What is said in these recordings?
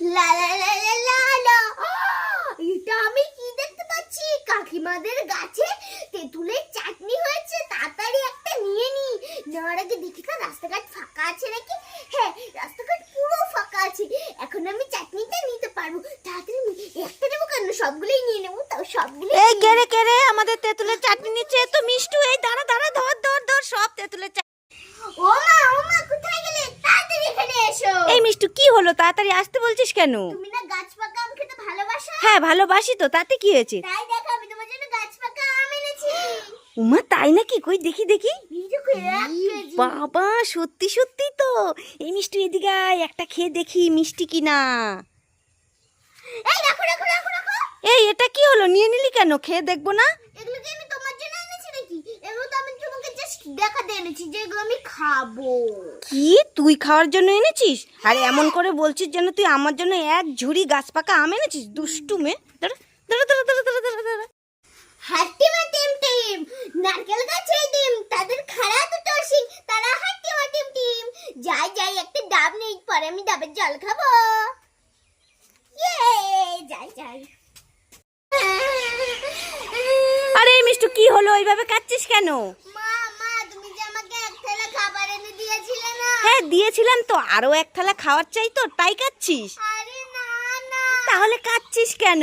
লা লা লা লা লা লা এটা আমি কি দেখতে পাচ্ছি? কাকিমাদের গাছে তেঁতুলের চাটনি হয়েছে তাড়াতাড়ি একটা নিয়ে নি। নেওয়ার আগে দেখি তো রাস্তাঘাট ফাঁকা আছে নাকি? হ্যাঁ রাস্তাঘাট পুরো ফাঁকা আছে। এখন আমি চাটনিটা নিতে পারব। তাড়াতাড়ি নি- একটা নেব কেন? সবগুলোই নিয়ে নেব তাও সবগুলো এই কেড়ে কেড়ে আমাদের তেঁতুলের চাটনি নিচ্ছে তো মিষ্টু। এই দাঁড়া দাঁড়া ধর ধর ধর সব তেঁতুলের চাটনি ও মা ও মা কোথায় গেলে তাড়াতাড়ি এখানে এসো এই মিষ্টু কি হলো? তাড়াতাড়ি আসতে বলছিস কেন? তুমি না গাছ পাকা আম খেতে ভালোবাসো? হ্যাঁ ভালোবাসি তো তাতে কি হয়েছে? তাই দেখো আমি তোমার জন্য গাছ পাকা আম এনেছি। উমা তাই নাকি? কই দেখি দেখি। বাবা সত্যি সত্যি তো। এই মিষ্টি এদিকে একটা খেয়ে দেখি মিষ্টি কিনা। এই রাখো রাখো রাখো রাখো। এই এটা কি হলো? নিয়ে নিলি কেন? খেয়ে দেখব না? এগুলো কি আমি তোমার জন্য এনেছি নাকি এগুলো তো আমি তোমাকে জাস্ট দেখাতে এনেছি যে এগুলো আমি খাব। কি? তুই খাওয়ার জন্য এনেছিস? আরে এমন করে বলছিস যেন তুই আমার জন্য এক ঝুড়ি গাছ পাকা আম এনেছিস দুষ্টু মেয়ে। দাঁড়া দাঁড়া দাঁড়া দাঁড়া দাঁড়া দাঁড়া দাঁড়া। হাট্টিমা টিম টিম নারকেল ডিম তাদের খাড়া দুটো শিং তারা টিম টিম। যাই যাই একটা ডাব নেই পরে আমি ডাবের জল খাব। ইয়ে যাই যাই। আরে মিষ্টু কি হলো? ওইভাবে কাচ্ছিস কেন? মা হ্যাঁ দিয়েছিলাম তো। আরও এক থালা খাওয়ার চাই তো তাই কাচ্ছিস তাহলে কাচ্ছিস কেন?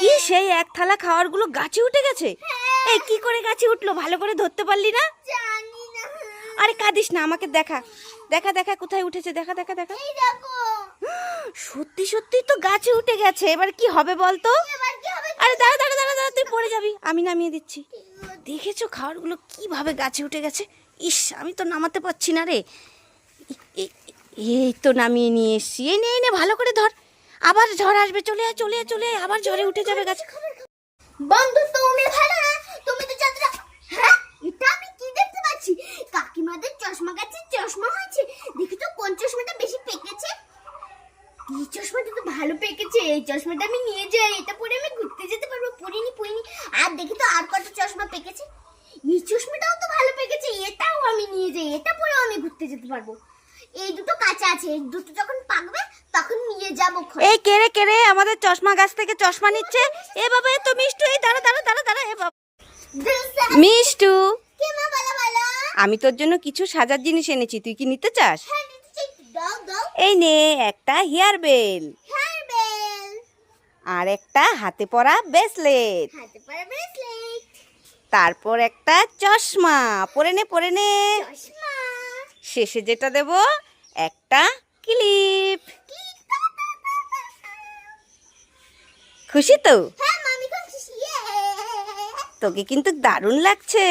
কি সেই এক থালা খাওয়ারগুলো গাছে উঠে গেছে? এই কি করে গাছে উঠল? ভালো করে ধরতে পারলি না? আরে কাঁদিস না আমাকে দেখা। দেখা দেখা কোথায় উঠেছে? দেখা দেখা দেখা। সত্যি সত্যি তো গাছে উঠে গেছে। এবার কি হবে বলতো এবার কি হবে আরে দাঁড়া দাঁড়া দাঁড়া দাঁড়া তুই পড়ে যাবি, আমি নামিয়ে দিচ্ছি। দেখেছ খাবারগুলো কীভাবে গাছে উঠে গেছে? ইস, আমি তো নামাতে পারছি না রে। এই তো নামিয়ে নিয়ে এসছি। এই নে এই নে, ভালো করে ধর। আবার ঝড় আসবে, চলে আয় চলে আয় চলে আয়, আবার ঝড়ে উঠে যাবে গাছে। বন্ধু, তুমি ভালো না? তুমি তো যতটা হ্যাঁ এটা আমি কি দেখতে পাচ্ছি কাকিমাদের চশমা গাছে চশমা হয়েছে দেখি তো কোন চশমাটা বেশি পেকেছে এই চশমাটা তো ভালো পেকেছে এই চশমাটা আমি নিয়ে যাই এটা পরে আমি ঘুরতে যেতে পারব পরিনি পরিনি। আর দেখি তো আর কত চশমা পেকেছে। এই চশমাটাও তো ভালো পেকেছে এটাও আমি নিয়ে যাই এটা পরেও আমি ঘুরতে যেতে পারব। এই দুটো কাঁচা আছে এই দুটো যখন পাকবে তখন নিয়ে যাব। এই কেড়ে কেড়ে আমাদের চশমা গাছ থেকে চশমা নিচ্ছে। এ বাবা তো মিষ্টু এই দাঁড়া দাঁড়া দাঁড়া দাঁড়া এ বাবা। মিষ্টু। আমি তোর জন্য কিছু সাজার জিনিস এনেছি তুই কি নিতে চাস? হ্যাঁ এই নে একটা হেয়ার বেল। আর একটা হাতে পরা ব্রেসলেট। তারপর একটা চশমা। পরে নে পরে নে। শেষে যেটা দেব একটা ক্লিপ। খুশি তো? হ্যাঁ। তোকে কিন্তু দারুণ লাগছে।